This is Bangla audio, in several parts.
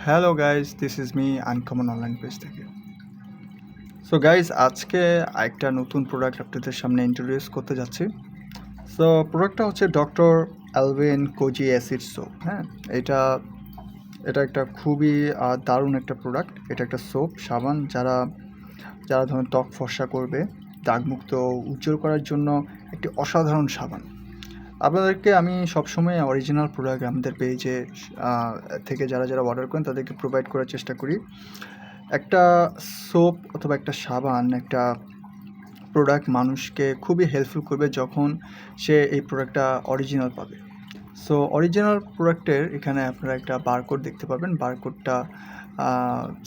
Hello guys this is me uncommon online page থেকে। সো গাইজ আজকে একটা নতুন প্রোডাক্ট আপনাদের সামনে ইন্ট্রোডিউস করতে যাচ্ছি। সো প্রোডাক্টটা হচ্ছে doctor Alvin kojic acid soap হ্যাঁ? এটা এটা একটা খুবই দারুণ একটা প্রোডাক্ট এটা একটা সোপ সাবান, যারা যারা ধরুন ত্বক ফর্সা করবে, দাগমুক্ত, উজ্জ্বল করার জন্য একটি অসাধারণ সাবান। আপনাদেরকে আমি সবসময় অরিজিনাল প্রোডাক্ট আমাদের পেজে থেকে যারা যারা অর্ডার করেন তাদেরকে প্রোভাইড করার চেষ্টা করি। একটা সোপ অথবা একটা সাবান, একটা প্রোডাক্ট মানুষকে খুবই হেল্পফুল করবে যখন সে এই প্রোডাক্টটা অরিজিনাল পাবে। সো অরিজিনাল প্রোডাক্টের এখানে আপনারা একটা বারকোড দেখতে পাবেন। বারকোডটা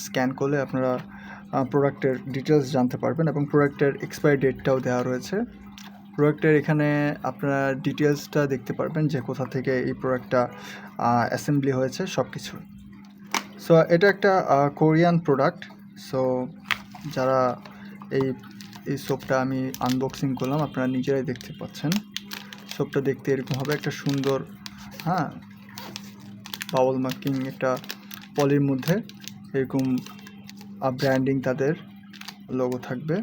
স্ক্যান করলে আপনারা প্রোডাক্টের ডিটেলস জানতে পারবেন এবং প্রোডাক্টের এক্সপায়ারি ডেটটাও দেওয়া রয়েছে। প্রোডাক্টের এখানে আপনারা ডিটেলসটা দেখতে পারবেন যে কোথা থেকে এই প্রোডাক্টটা অ্যাসেম্বলি হয়েছে সব কিছু সো, এটা একটা কোরিয়ান প্রোডাক্ট। সো, যারা এই এই সোপটা আমি আনবক্সিং করলাম, আপনারা নিজেরাই দেখতে পাচ্ছেন। সোপটা দেখতে এরকম হবে, একটা সুন্দর হ্যাঁ বাউল মার্কিং একটা পলির মধ্যে এরকম ব্র্যান্ডিং তাদের, লোগো থাকবে।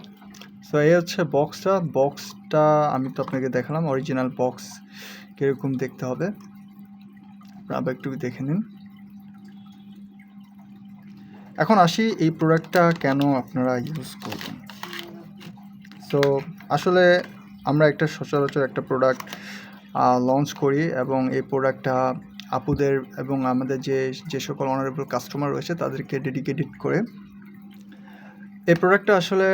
সো এই হচ্ছে বক্সটা বক্সটা আমি তো আপনাকে দেখালাম। অরিজিনাল বক্স কীরকম দেখতে হবে। আবার একটু দেখে নিন। এখন আসি এই প্রোডাক্টটা কেন আপনারা ইউজ করবেন। সো আসলে আমরা একটা সচরাচর একটা প্রোডাক্ট লঞ্চ করি এবং এই প্রোডাক্টটা আপুদের এবং আমাদের যে যে সকল অনারেবল কাস্টমার রয়েছে তাদেরকে ডেডিকেটেড করে। এই প্রোডাক্টটা আসলে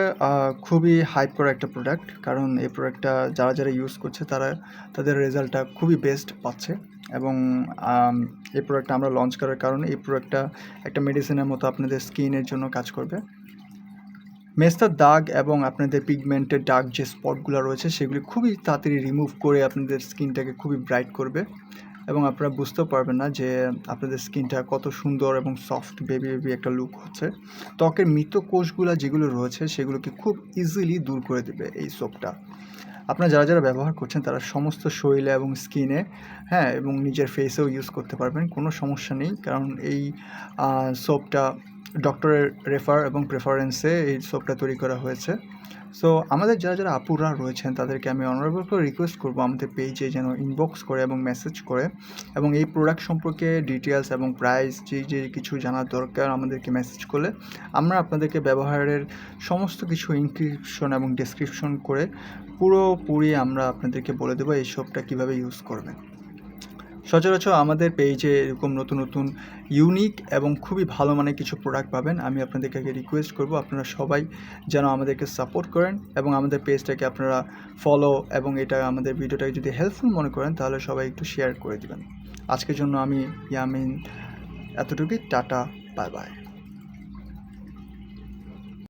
খুবই হাইপ করা একটা প্রোডাক্ট কারণ এই প্রোডাক্টটা যারা যারা ইউজ করছে, তারা তাদের রেজাল্টটা খুবই বেস্ট পাচ্ছে এবং এই প্রোডাক্টটা আমরা লঞ্চ করার কারণে এই প্রোডাক্টটা একটা মেডিসিনের মতো আপনাদের স্কিনের জন্য কাজ করবে। মেস্তার দাগ এবং আপনাদের পিগমেন্টের দাগ যে স্পটগুলো রয়েছে, সেগুলি খুবই তাড়াতাড়ি রিমুভ করে আপনাদের স্কিনটাকে খুবই ব্রাইট করবে। এবং আপনারা বুঝতেও পারবেন না যে আপনাদের স্কিনটা কত সুন্দর এবং সফট বেবি বেবি একটা লুক হচ্ছে। ত্বকের মৃত কোষগুলো যেগুলো রয়েছে, সেগুলোকে খুব ইজিলি দূর করে দেবে এই সোপটা আপনারা যারা যারা ব্যবহার করছেন, তারা সমস্ত শরীরে এবং স্কিনে হ্যাঁ এবং নিজের ফেসেও ইউজ করতে পারবেন, কোনো সমস্যা নেই। কারণ এই সোপটা ডক্টরের রেফার এবং প্রেফারেন্সে এই সোপটা তৈরি করা হয়েছে। সো আমাদের যারা যারা আপুরা রয়েছেন, তাদেরকে আমি অনারেবল করে রিকোয়েস্ট করব আমাদের পেজে যেন ইনবক্স করে এবং মেসেজ করে এবং এই প্রোডাক্ট সম্পর্কে ডিটেলস এবং প্রাইস যে যে কিছু জানার দরকার আমাদেরকে মেসেজ করলে আমরা আপনাদেরকে ব্যবহারের সমস্ত কিছু ইনক্রিপশন এবং ডেসক্রিপশন করে পুরোপুরি আমরা আপনাদেরকে বলে দেবো এই সবটা কীভাবে ইউজ করবেন। সচরাচর আমাদের পেজে এরকম নতুন নতুন ইউনিক এবং খুবই ভালো মানের কিছু প্রোডাক্ট পাবেন। আমি আপনাদেরকে রিকোয়েস্ট করব, আপনারা সবাই যেন আমাদেরকে সাপোর্ট করেন এবং আমাদের পেজটাকে আপনারা ফলো এবং এটা আমাদের ভিডিওটাকে যদি হেল্পফুল মনে করেন, তাহলে সবাই একটু শেয়ার করে দেবেন। আজকের জন্য আমি ইয়ামিন, এতটুকুই, টাটা বাই বাই